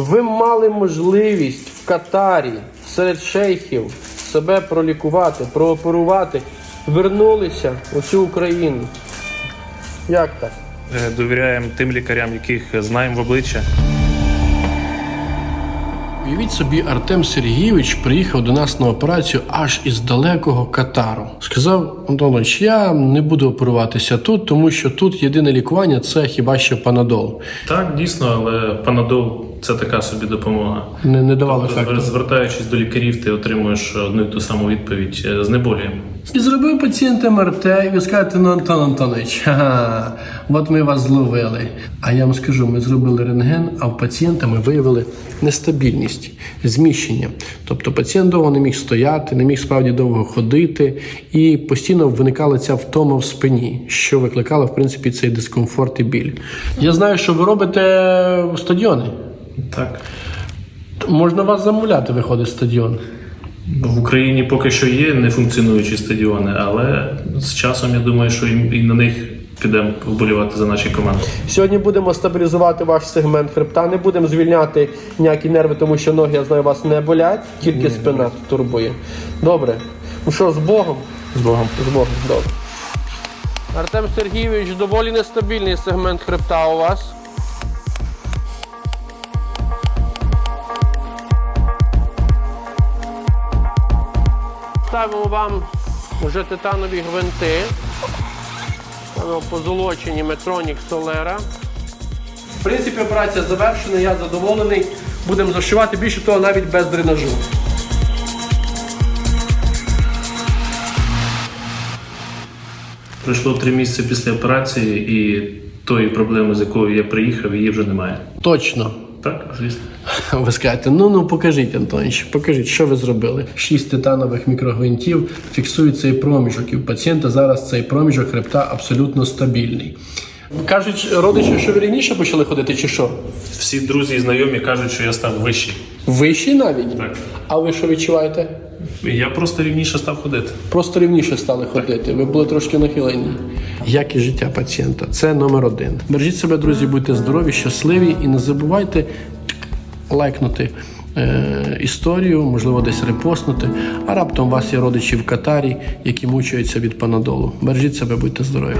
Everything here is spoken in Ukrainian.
Ви мали можливість в Катарі серед шейхів себе пролікувати, прооперувати, вернулися у цю Україну. Як так? Е, Довіряємо тим лікарям, яких знаємо в обличчя. Уявіть собі, Артем Сергійович приїхав до нас на операцію аж із далекого Катару. Сказав Антонович, я не буду оперуватися тут, тому що тут єдине лікування це хіба що панадол. Так, дійсно, але панадол це така собі допомога. Не, не давало Тобто, ефекту. Звертаючись до лікарів, ти отримуєш одну і ту саму відповідь е, знеболюємо. І зробив пацієнт МРТ, і ви скажете, ну Антон Антонович, ха, от ми вас зловили. А я вам скажу, ми зробили рентген, а в пацієнта ми виявили нестабільність, зміщення. Тобто пацієнт довго не міг стояти, не міг справді довго ходити, і постійно виникала ця втома в спині, що викликало, в принципі, цей дискомфорт і біль. Я знаю, що ви робите стадіони. Так. Можна вас замовляти, виходить стадіон. В Україні поки що є нефункціонуючі стадіони, але з часом я думаю, що і і на них підемо вболівати за наші команди. Сьогодні будемо стабілізувати ваш сегмент хребта. Не будемо звільняти ніякі нерви, тому що ноги, я знаю, вас не болять, тільки спина турбує. Добре. Ну що, з Богом? З Богом. З Богом, добре. Артем Сергійович, доволі нестабільний сегмент хребта у вас. Ставимо вам вже титанові гвинти. Ставимо позолочені Метронік Солера. В принципі, операція завершена, я задоволений. Будемо зашивати більше того, навіть без дренажу. Пройшло три місяці після операції, і тої проблеми, з якою я приїхав, її вже немає. Точно. Так, звісно. Ви скажете, ну ну покажіть, Антоніч, покажіть, що ви зробили. Шість титанових мікрогвинтів фіксують цей проміжок, і у пацієнта зараз цей проміжок хребта абсолютно стабільний. Кажуть, родичі, що ви раніше почали ходити, чи що? Всі друзі і знайомі кажуть, що я став вищий. Вищий навіть? Так. А ви що відчуваєте? І Я просто рівніше став ходити. Просто рівніше стали ходити. Ви були трошки нахилені. Якість життя пацієнта це номер один. Бережіть себе, друзі, будьте здорові, щасливі і не забувайте лайкнути е, історію, можливо, десь репостнути. А раптом у вас є родичі в Катарі, які мучаються від панадолу. Бережіть себе, будьте здорові.